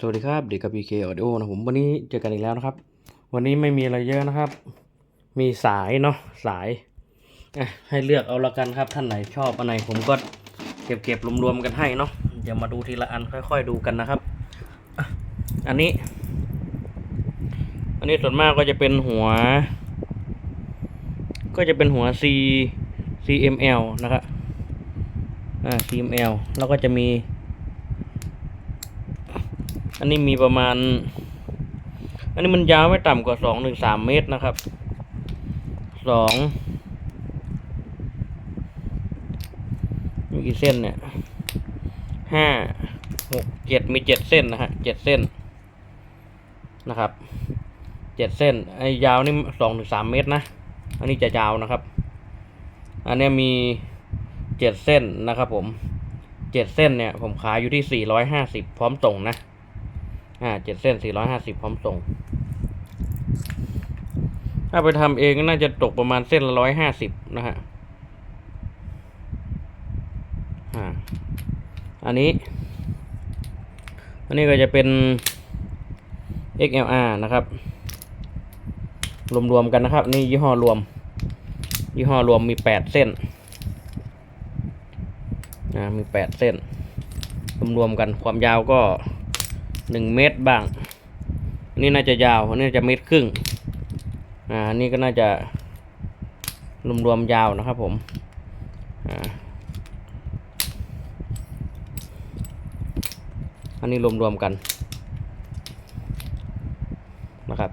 สวัสดีครับ เด็กกับ PK Audio นะผมวันนี้เจอกันอีกแล้วนะครับ วันนี้ไม่มีอะไรเยอะนะครับ มีสายเนาะสายให้เลือกเอาละกันครับ ท่านไหนชอบอันไหนผมก็เก็บเก็บรวมๆกันให้เนาะเดี๋ยวมาดูทีละอันค่อย ๆ ดูกันนะครับอันนี้ อันนี้ส่วนมากก็จะเป็นหัว ก็จะเป็นหัว C CML นะครับอ่า CML แล้วก็จะมี อันนี้มีประมาณ อันนี้มันยาวไม่ต่ำกว่าสองถึงสามเมตรนะครับสองมีกี่เส้นเนี่ยห้าหกเจ็ดมีเจ็ดเส้นนะฮะเจ็ดเส้นนะครับเจ็ดเส้นไอ้ยาวนี่สองถึงสามเมตรนะ อันนี้จะยาวนะครับ อันนี้มีเจ็ดเส้นนะครับผมเจ็ดเส้นเนี่ยผมขายอยู่ที่สี่ร้อยห้าสิบพร้อมส่งนะ อ่าเจ็ดเส้นสี่ร้อยห้าสิบพร้อมส่ง ถ้าไปทำเองก็น่าจะตกประมาณเส้นละร้อยห้าสิบนะฮะอ่าอันนี้ อันนี้ก็จะเป็น XLR นะครับ รวมๆกันนะครับ นี่ยี่ห้อรวม ยี่ห้อรวมมีแปดเส้นอ่ามีแปดเส้น รวมๆกันความยาวก็ หนึ่งเมตรบ้าง อันนี้น่าจะยาว อันนี้จะเมตรครึ่ง อ่า อันนี้ก็น่าจะรวมๆยาวนะครับผม อ่า อันนี้รวมๆกันนะครับ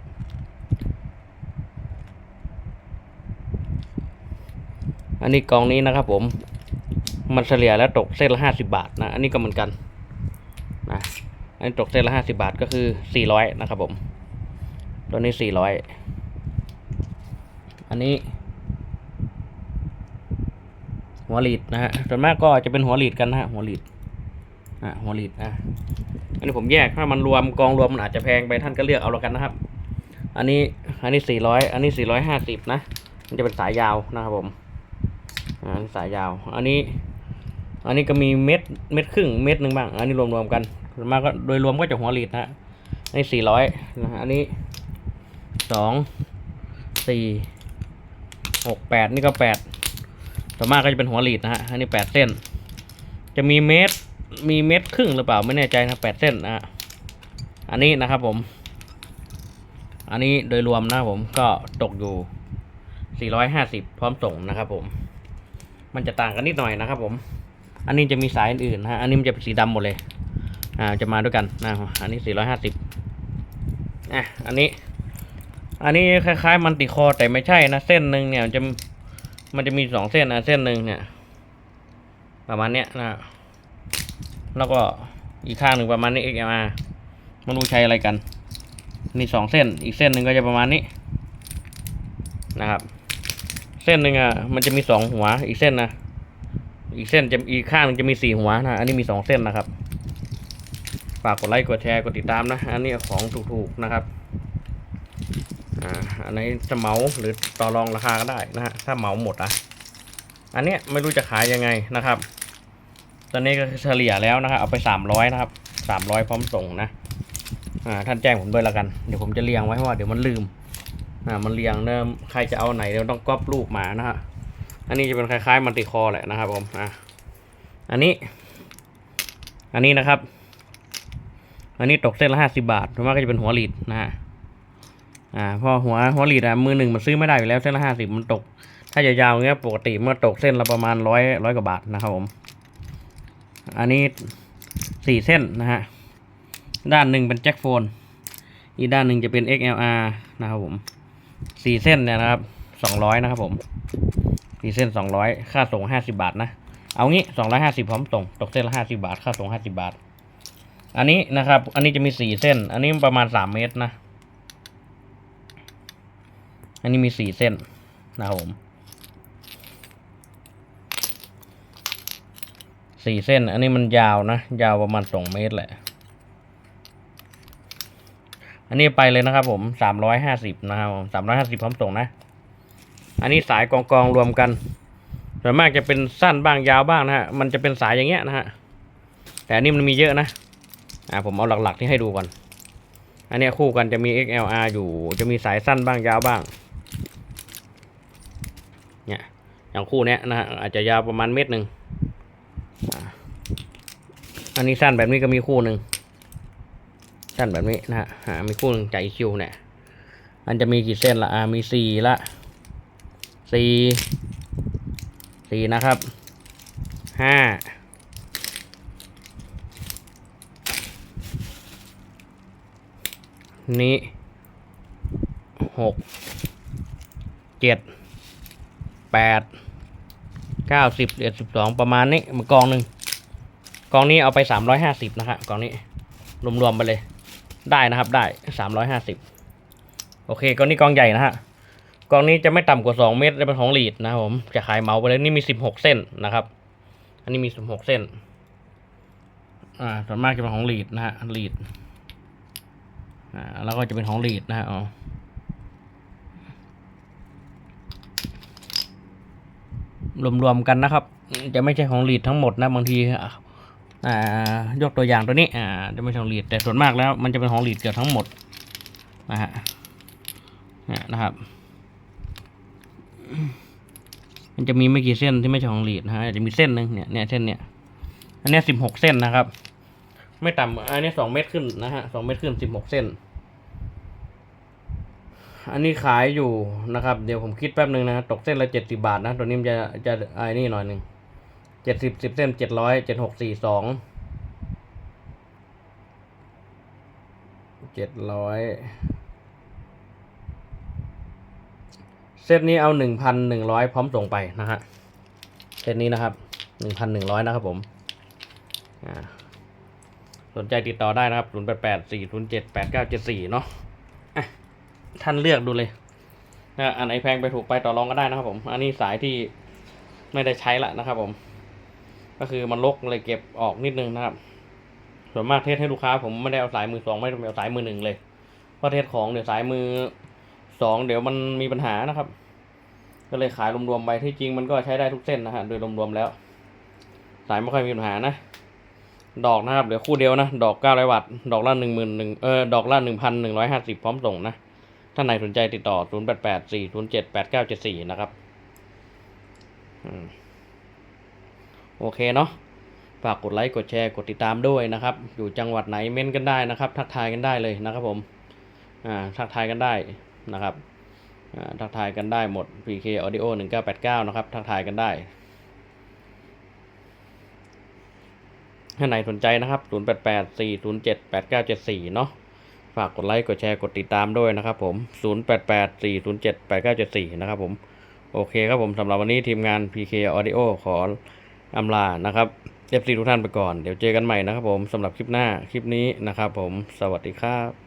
อันนี้กองนี้นะครับผม มันเฉลี่ยแล้วตกเส้นละห้าสิบาทนะ อันนี้ก็เหมือนกัน อันนี้ตกเส้นละห้าสิบาทก็คือสี่ร้อยนะครับผม ตัวนี้สี่ร้อยอันนี้ หัวหลีดนะฮะส่วนมากก็จะเป็นหัวหลีดกันนะฮะหัวหลีดอะหัวหลีดอะอันนี้ผมแยกถ้ามันรวมกองรวมมันอาจจะแพงไปท่านก็เลือกเอาแล้วกันนะครับ อันนี้อันนี้สี่ร้อยอันนี้สี่ร้อยห้าสิบนะมันจะเป็นสายยาวนะครับผมอ่าอันสายยาว อันนี้ อันนี้ก็มีเม็ดเม็ดครึ่งเม็ดหนึ่งบ้าง อันนี้รวมๆกัน มากก็โดยรวมก็จะหัวหลีดนะฮะอันนี้สี่ร้อยนะฮะอันนี้สองสี่หกแปดนี่ก็แปดส่วนมากก็จะเป็นหัวหลีดนะฮะอันนี้แปดเส้น จะมีเมตรมีเมตรครึ่งหรือเปล่าไม่แน่ใจนะแปดเส้นนะฮะอันนี้นะครับผม อันนี้โดยรวมนะผมก็ตกอยู่สี่ร้อยห้าสิบพร้อมส่งนะครับผม มันจะต่างกันนิดหน่อยนะครับผม อันนี้จะมีสายอื่นนะฮะ อันนี้มันจะเป็นสีดำหมดเลย อ่าจะมาด้วยกันนะอันนี้ 450อะอันนี้ อันนี้คล้ายๆ มันติคอแต่ไม่ใช่นะ เส้นหนึ่งเนี่ยจะมันจะมีสองเส้นนะเส้นหนึ่งเนี่ย ประมาณเนี้ยนะแล้วก็อีกข้างหนึ่งประมาณนี้ XLR ไมันรู้ใช้อะไรกันนี่สองเส้น อีกเส้นหนึ่งก็จะประมาณนี้นะครับ เส้นหนึ่งอะมันจะมีสองหัว อีกเส้นนะ อีกเส้นจะอีกข้างนึงจะมีสี่หัวนะ อันนี้มีสองเส้นนะครับ ฝากกดไลค์กดแชร์กดติดตามนะ อันนี้ของถูกๆนะครับอ่าอันนี้จะเหมาหรือต่อรองราคาก็ได้นะฮะถ้าเหมาหมดอะอันเนี้ยไม่รู้จะขายยังไงนะครับ ตอนนี้ก็เฉลี่ยแล้วนะครับเอาไปสามร้อยนะครับสามร้อยพร้อมส่งนะอ่าท่านแจ้งผมด้วยละกันเดี๋ยวผมจะเรียงไว้เพราะว่าเดี๋ยวมันลืมอ่ามันเรียงเนิ่มใครจะเอาไหนเดี๋ยวต้องก๊อปรูปมานะฮะอันนี้จะเป็นคล้ายๆมันติคอแหละนะครับผมอะอันนี้ อันนี้นะครับ อันนี้ตกเส้นละห้าสิบาทส่วนมากก็จะเป็นหัวหลีดนะฮะอ่าเพอหัวหัวหลีดอะมือหนึ่งมันซื้อไม่ได้อยู่แล้วเส้นละห้าสิบมันตก ถ้ายาวๆเงี้ยปกติเมื่อตกเส้นละประมาณร้อยร้อยกว่าบาทนะครับผม อันนี้สี่เส้นนะฮะด้านหนึ่งเป็นแจ็คโฟน อีกด้านหนึ่งจะเป็น XLR นะครับผมสี่เส้นเนี่ยนะครับสองร้อยนะครับผมสี่เส้นสองร้อยค่าส่งห้าสิบาทนะ เอางี้สองร้อยห้าสิบพร้อมส่งตกเส้นละห้าสิบาท ค่าส่งห้าสิบาท อันนี้นะครับ อันนี้จะมีสี่เส้น อันนี้ประมาณสามเมตรนะ อันนี้มีสี่เส้นนะครับผมสี่เส้น อันนี้มันยาวนะ ยาวประมาณสองเมตรแหละ อันนี้ไปเลยนะครับผมสามร้อยห้าสิบนะครับสามร้อยห้าสิบพร้อมส่งนะ อันนี้สายกองกองรวมกันส่วนมากจะเป็นสั้นบ้างยาวบ้างนะฮะ มันจะเป็นสายอย่างเงี้ยนะฮะ แต่อันนี้มันมีเยอะนะ อ่าผมเอาหลักๆที่ให้ดูก่อนอันเนี้ยคู่กันจะมี XLR อยู่ จะมีสายสั้นบ้างยาวบ้าง เนี่ย อย่างคู่เนี้ยนะฮะอาจจะยาวประมาณเมตรหนึ่ง อันนี้สั้นแบบนี้ก็มีคู่หนึ่ง สั้นแบบนี้นะฮะมีคู่หนึ่งจาก EQ เนี่ย อันจะมีกี่เส้นละอ่ามีสี่ละสี่สี่นะครับห้า นี้หกเจ็ดแปดเก้าสิบเอ็ดสิบสองประมาณนี้มันกองหนึ่งกองนี้เอาไปสามร้อยห้าสิบนะครับกองนี้รวมๆไปเลย ได้นะครับได้สามร้อยห้าสิบโอเคกองนี้กองใหญ่นะฮะกองนี้จะไม่ต่ำกว่าสองเมตรจะเป็นของลีดนะครับผมจะขายเมาไปเลยนี่มีสิบหกเส้นนะครับ อันนี้มีสิบหกเส้นอ่าส่วนมากจะเป็นของลีดนะฮะลีด อ่าแล้วก็จะเป็นของลีดนะฮะอ๋อรวมๆกันนะครับ จะไม่ใช่ของลีดทั้งหมดนะบางทีอ่ายกตัวอย่างตัวนี้อ่าจะไม่ใช่ของลีดแต่ส่วนมากแล้ว มันจะเป็นของลีดเกือบทั้งหมดนะฮะนะครับ มันจะมีไม่กี่เส้นที่ไม่ใช่ของลีดนะฮะจะมีเส้นหนึ่งเนี่ยเนี่ยเส้นเนี่ยอันนี้สิบหกเส้นนะครับ ไม่ต่ำอันนี้สองเมตรขึ้นนะฮะสองเมตรขึ้นสิบหกเส้น อันนี้ขายอยู่นะครับ เดี๋ยวผมคิดแป๊บหนึ่งนะตกเส้นละเจ็ดสิบาทนะ ตัวนี้มันจะจะไอ้นี่หน่อยหนึ่งเจ็ดสิบสิบเส้นเจ็ดร้อยเจ็ดหกสี่สองเจ็ดร้อยเซตนี้เอาหนึ่งพันหนึ่งร้อยพร้อมส่งไปนะฮะเซตนี้นะครับหนึ่งพันหนึ่งร้อยนะครับผมสนใจติดต่อได้นะครับ0 8 8 4 0 7 8 9 7 4เนาะอ่เนาะ ท่านเลือกดูเลยนะอันไหนแพงไปถูกไปต่อรองก็ได้นะครับ ผม อันนี้สายที่ไม่ได้ใช้ละนะครับ ผม ก็คือมันลกเลยเก็บออกนิดนึงนะครับ ส่วนมากเทสให้ลูกค้า ผมไม่ได้เอาสายมือสองไม่ได้เอาสายมือหนึ่งเลยเพราะเทสของเดี๋ยวสายมือสองเดี๋ยวมันมีปัญหานะครับ ก็เลยขายรวมๆไปที่จริงมันก็ใช้ได้ทุกเส้นนะฮะโดยรวมๆแล้ว สายไม่ค่อยมีปัญหานะดอกนะครับเหลือคู่เดียวนะ ดอกเก้าร้อยวัตต์ดอกละหนึ่งหมื่นหนึ่งเออดอกละหนึ่งพันหนึ่งร้อยห้าสิบพร้อมส่งนะ ท่านไหนสนใจติดต่อศูนย์แปดแปดสี่ศูนย์เจ็ดแปดเก้าเจ็ดสี่นะครับโอเคเนาะฝากกดไลค์กดแชร์กดติดตามด้วยนะครับ อยู่จังหวัดไหนเม้นกันได้นะครับ ทักทายกันได้เลยนะครับผมอ่าทักทายกันได้นะครับอ่าทักทายกันได้หมด PK Audio 1989 นะครับ ทักทายกันได้ถ้าไหนสนใจนะครับ 088 407 8974 เนาะ ฝากกดไลค์กดแชร์กดติดตามด้วยนะครับผม 088 407 8974 นะครับผม โอเคครับผมสำหรับวันนี้ทีมงาน PK Audio ขออำลานะครับ FC ทุกท่านไปก่อน เดี๋ยวเจอกันใหม่นะครับผมสำหรับคลิปหน้าคลิปนี้นะครับผม สวัสดีครับ